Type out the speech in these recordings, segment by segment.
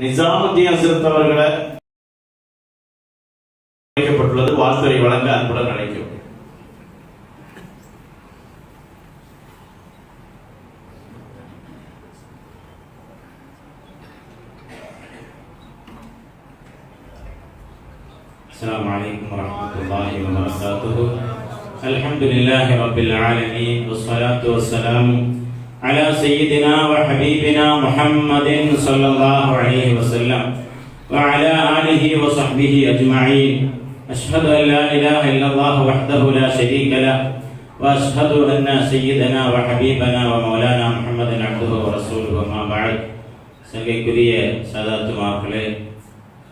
நிசாமுத்தீன் ஹசரத் அவர்களை அழைக்கப்பட்டுள்ளது வாழ்த்துறை வழங்க அன்புடன் அழைக்கும் السلام عليكم ورحمة الله وبركاته الحمد لله رب العالمين والصلاة والسلام على سيدنا وحبيبنا محمد صلى الله عليه وسلم وعلى آله وصحبه أجمعين أشهد أن لا إله إلا الله وحده لا شريك له وأشهد أن سيدنا وحبيبنا ومولانا محمد عبده ورسوله وما بعد സംഘയ്ക്കുரிய സദാത്തുമാക്കളെ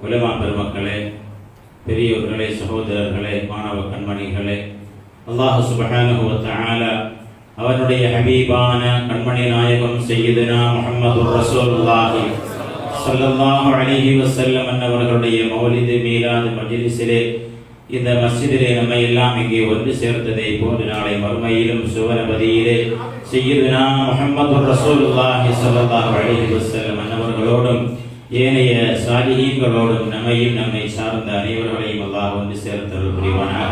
ഉലമാ പെരുമക്കളെ பெரியவர்களே சகோதரர்களே மாணவ கண்மணிகளே அல்லாஹு சுபஹானஹு வ தஆலா அவனுடைய ஹபீபான கண்மணி நாயகம் செய்யதுனா முகமது ரசோல்லாஹி ஸல்லல்லாஹு அழகி வசல்லம் அன்னவர்களுடைய மௌலிது மீலாது மஜிலிசிலே இந்த மஸ்ஜிதிலே நம்மை எல்லாம் இங்கே ஒன்று சேர்த்ததை போன்று நாளை மறுமையிலும் சுவனபதியிலே செய்யதுனா முகமது ரசோல்லாஹி ஸல்லல்லாஹு அழகி வசல்லம் அன்னவர்களோடும் ஏனைய சாலிஹீன்களோடும் நம்மையும் நம்மை சார்ந்த அனைவர்களையும் அல்லாஹ் ஒன்று சேர்த்தல் புரிவானாக.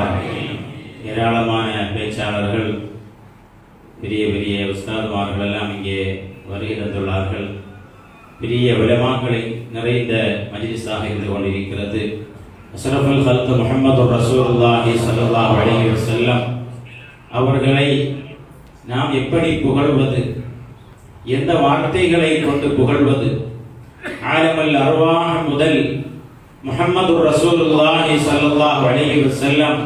ஏராளமான பேச்சாளர்கள் பெரிய பெரிய உஸ்தாதுமார்கள் எல்லாம் இங்கே வருகை தந்துள்ளார்கள். பெரிய விளமாக்களை நிறைந்த மஜிலிஸாக இருந்து கொண்டிருக்கிறது. அசரஃபுல் ஹல்த் முகமது ரசூல்லாஹி சல்லா அலைஹி செல்லம் அவர்களை நாம் எப்படி புகழ்வது? எந்த வார்த்தைகளை கொண்டு புகழ்வது? ஆலமல் அருவாக முதல் முஹம்மது ரசூலுல்லாஹி ஸல்லல்லாஹு அலைஹி செல்லம்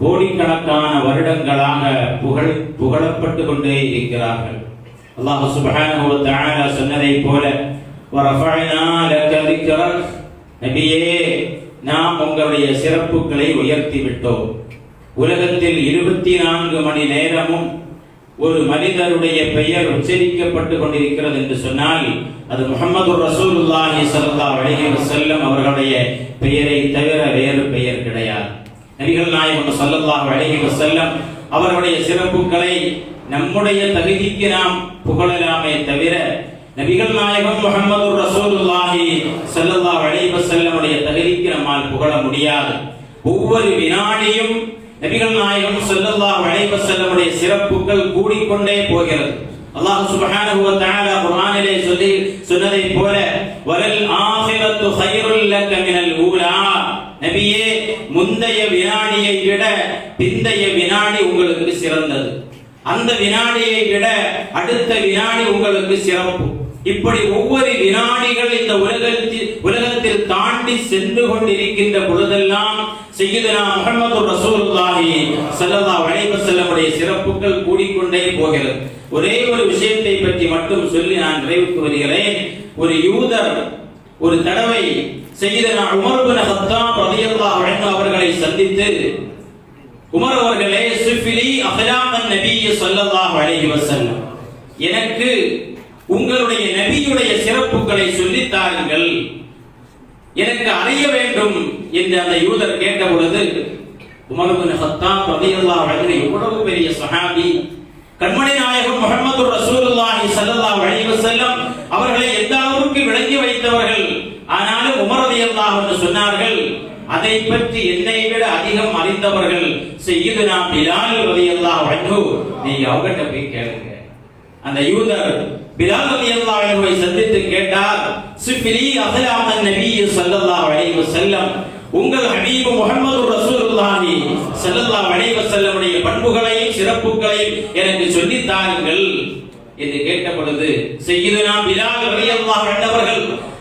கோடிக்கணக்கான வருடங்களாக புகழ் புகழப்பட்டு கொண்டே இருக்கிறார்கள். அல்லாஹ் சுபஹானஹு வ தஆலா சொன்னதை போல வரஃபஅனா லக திக்ரக் நபியே நாம் உங்களுடைய சிறப்புகளை உயர்த்தி விட்டோம் உலகத்தில் இருபத்தி நான்கு மணி நேரமும் ஒரு மனிதருடைய பெயர் உச்சரிக்கப்பட்டு கொண்டிருக்கிறது என்று சொன்னால் அது முகமது ரசூலுல்லாஹி சல்லா அலைஹி வஸல்லம் அவர்களுடைய பெயரை தவிர வேறு பெயர் கிடையாது. நபிகள் நாயகம் சொல்லல்லாஹ் அழகி செல்லம் அவருடைய சிறப்புகளை நம்முடைய தகுதிக்கு நாம் புகழலாமே தவிர நபிகள் நாயகம் முகமது ரசூலுல்லாஹி சல்லல்லாஹ் அலைஹி செல்லமுடைய தகுதிக்கு நம்மால் புகழ முடியாது. ஒவ்வொரு வினாடியும் நபிகள் நாயகம் சல்லல்லாஹ் அலைஹி செல்லமுடைய சிறப்புகள் கூடிக்கொண்டே போகிறது. அல்லாஹ் சுப்ஹானஹு வ தஆலா குர்ஆனிலே சொல்லி சொன்னதை போல வலல் ஆஹிரத்து ஹைருல் லக மினல் ஊலா நபியே முந்தைய வினாடியை விட பிந்தைய வினாடி உங்களுக்கு சிறந்தது. அந்த வினாடியை விட அடுத்த வினாடி உங்களுக்கு சிறப்பு. இப்படி ஒவ்வொரு வினாடிகள் இந்த உலகத்தில் உலகத்தில் தாண்டி சென்று கொண்டிருக்கின்ற பொழுதெல்லாம் செய்யுதனா முகமது ரசூலுல்லாஹி ஸல்லல்லாஹு அலைஹி வஸல்லமுடைய சிறப்புகள் கூடிக்கொண்டே போகிறது. ஒரே ஒரு விஷயத்தை பற்றி மட்டும் சொல்லி நான் நிறைவுக்கு வருகிறேன். ஒரு யூதர் ஒரு தடவை செய்தனா உமர் பின் ஹத்தாப் ரலியல்லாஹு அன்ஹு அவர்களை சந்தித்து உமர் அவர்களே சிஃபிலி அஹலாமன் நபிய ஸல்லல்லாஹு அலைஹி வஸல்லம். எனக்கு உங்களுடைய நபியுடைய சிறப்புகளை சொல்லித் தாருங்கள். எனக்கு அறிய வேண்டும் என்று அந்த யூதர் கேட்ட பொழுது உமர் பின் ஹத்தாப் ரலியல்லாஹு அன்ஹு எவ்வளவு பெரிய சஹாபி. கண்மணி நாயகம் முகமது ரசூலுல்லாஹி ஸல்லல்லாஹு அலைஹி வஸல்லம் அவர்களை எந்த அளவுக்கு விளங்கி வைத்தவர்கள் ஆனாலும் உமர் ரலியல்லாஹு அன்ஹு சொன்னார்கள் அதை பற்றி என்னை விட அதிகம் அறிந்தவர்கள் செய்யுதுனா பிலால் ரலியல்லாஹு அன்ஹு. நீங்க அவங்ககிட்ட போய் கேளுங்க. அந்த யூதர் பிலால் ரலியல்லாஹு அன்ஹுவை சந்தித்து கேட்டார் சுஃபிலி அஹ்லாமன் நபி ஸல்லல்லாஹு அலைஹி வஸல்லம். உங்கள் ஹபீப் முகமது ரசூலுல்லாஹி ஸல்லல்லாஹு அலைஹி வஸல்லமுடைய பண்புகளையும் சிறப்புகளையும் எனக்கு சொல்லித் தாருங்கள் என்று கேட்ட பொழுது செய்யுதுனா பிலால் ரலியல்லாஹு அன்ஹு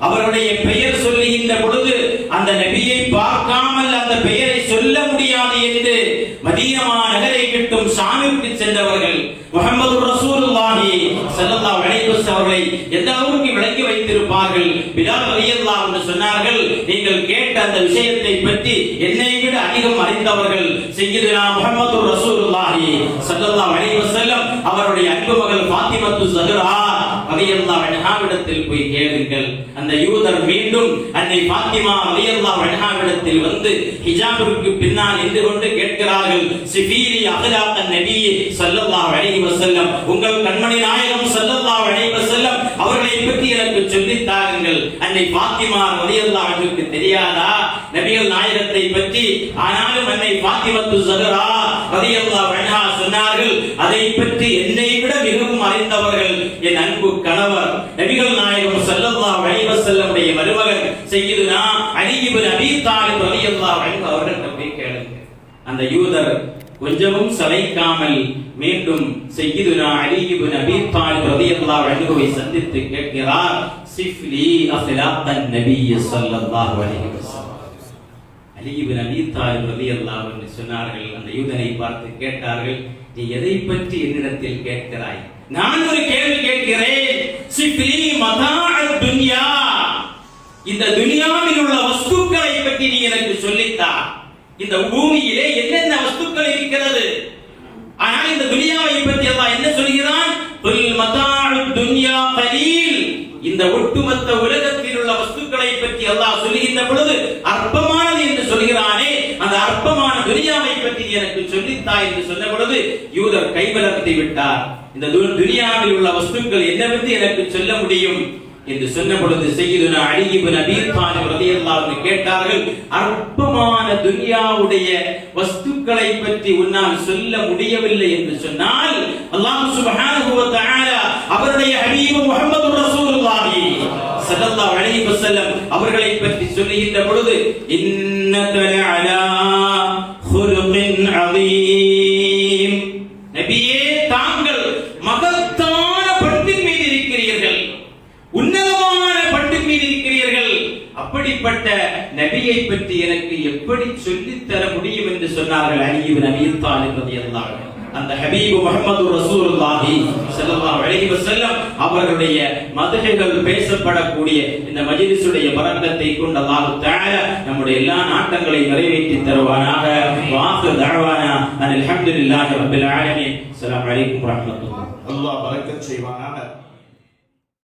அவருடைய பெயர் சொல்லுகின்ற பொழுது அந்த நபியை பார்க்காமல் அந்த பெயரை சொல்ல முடியாது என்று மதீனமா நகரை விட்டும் சாமிக்கு சென்றவர்கள் முகமது ரசூலுல்லாஹி ஸல்லல்லாஹு அலைஹி வஸல்லம் அவர்களை எந்த அளவுக்கு விளங்கி வைத்திருப்பார்கள்? பிலால் ரலியல்லாஹு என்று சொன்னார்கள் நீங்கள் கேட்ட அந்த விஷயத்தை பற்றி என்னை விட அதிகம் அறிந்தவர்கள் செய்கிறா முகமது ரசூலுல்லாஹி ஸல்லல்லாஹு அலைஹி வஸல்லம் அவருடைய அன்பு மகள் ஃபாத்திமத்து ஸஹ்ரா ரலியல்லாஹு அன்ஹாவிடத்தில் போய் கேளுங்கள். அந்த யூதர் மீண்டும் அன்னை பாத்திமா ரலியல்லாஹு அன்ஹாவிடத்தில் வந்து ஹிஜாபிற்கு பின்னால் நின்று கொண்டு கேட்கிறார்கள் சிபீரி அகலாத்த நபி ஸல்லல்லாஹு அலைஹி வஸல்லம் உங்கள் கண்மணி நாயகம் ஸல்லல்லாஹு அலைஹி வஸல்லம் அவர்களை பற்றி எனக்கு சொல்லி தாருங்கள். அன்னை பாத்திமா ரலியல்லாஹு அன்ஹுக்கு தெரியாதா? நபிகள் நாயகத்தை பற்றி ஆனாலும் அன்னை பாத்திமத்து ஸஹரா ரலியல்லாஹு அன்ஹா சொன்னார்கள் அதை பற்றி என்னை விட மிகவும் அறிந்தவர்கள் என் அன்பு கணவர் நபிகள் நாயகம் செல்லல்லா அலைஹி செல்லமுடைய மருமகன் செய்யுதுனா அலி நபி அபீ தாலிப் ரலியல்லாஹு அன்ஹு அவர்களிடம் போய் கேளுங்க. அந்த யூதர் கொஞ்சமும் சளைக்காமல் மீண்டும் செய்யுதுனா அலி நபி அபீ தாலிப் ரலியல்லாஹு அன்ஹுவை சந்தித்து கேட்கிறார் சிஃப்லி அஃலாக்கன் நபிய ஸல்லல்லாஹு அலைஹி வஸல்லம். அலி இப்னு அபீ தாலிப் ரலியல்லாஹு சொன்னார்கள் அந்த யூதனை பார்த்து கேட்டார்கள் நீ எதை பற்றி என்னிடத்தில் கேட்கிறாய்? நான் ஒரு கேள்வி கேட்கிறேன். சிஃப்லி மதாஅத் துன்யா. இந்த துனியாவில் உள்ள வஸ்துக்களை பற்றி நீ எனக்கு சொல்லித்தா இந்த பூமியிலே என்னென்ன வஸ்துக்கள் இருக்கிறது? ஆனால் இந்த துனியாவை பற்றி அல்லாஹ் என்ன சொல்கிறான்? குல் மதாஉ துன்யா கலீல். இந்த ஒட்டுமொத்த உலகத்தில் உள்ள வஸ்துக்களை பற்றி அல்லாஹ் சொல்லுகின்ற பொழுது அற்பமானது என்று சொல்கிறான். அந்த அற்பமான துனியாவை பற்றி எனக்கு சொல்லித்தா என்று சொன்ன பொழுது யூதர் கைவலத்தை விட்டார். இந்த துனியாவில் உள்ள வஸ்துக்கள் என்னவென்று எனக்கு சொல்ல முடியும்? என்று சொன்ன பொழுது செய்யுதுனா அலி இப்னு அபீ தாலிப் கேட்டார்கள் அற்பமான துனியாவுடைய வஸ்துக்களை பற்றி உன்னால் சொல்ல முடியவில்லை என்று சொன்னால் அல்லாஹ் சுப்ஹானஹு வ தஆலா அவருடைய ஹபீப் முஹம்மது ரசூலுல்லாஹி ஸல்லல்லாஹு அலைஹி வஸல்லம் அவர்களை பற்றி சொல்லுகின்ற பொழுது இன்னக அலா அப்படிப்பட்ட நபியை பற்றி எனக்கு எப்படி சொல்லித் தர முடியும் என்று சொன்னார்கள் அலி இப்னு அபீ தாலிப் அந்த ஹபீபு முகமது ரசூலுல்லாஹி ஸல்லல்லாஹு அலைஹி வஸல்லம் அவர்களுடைய மதுகைகள் பேசப்படக்கூடிய இந்த மஜ்லிஸுடைய பரக்கத்தை கொண்ட அல்லாஹ் தஆலா நம்முடைய எல்லா நாட்டங்களையும் நிறைவேற்றி தருவானாக. வாஹு தஅவானா அல்ஹம்துலில்லாஹி ரப்பில் ஆலமீன். அஸ்ஸலாமு அலைக்கும் வரஹ்மத்துல்லாஹ். அல்லாஹ் பரக்கத் செய்வானாக.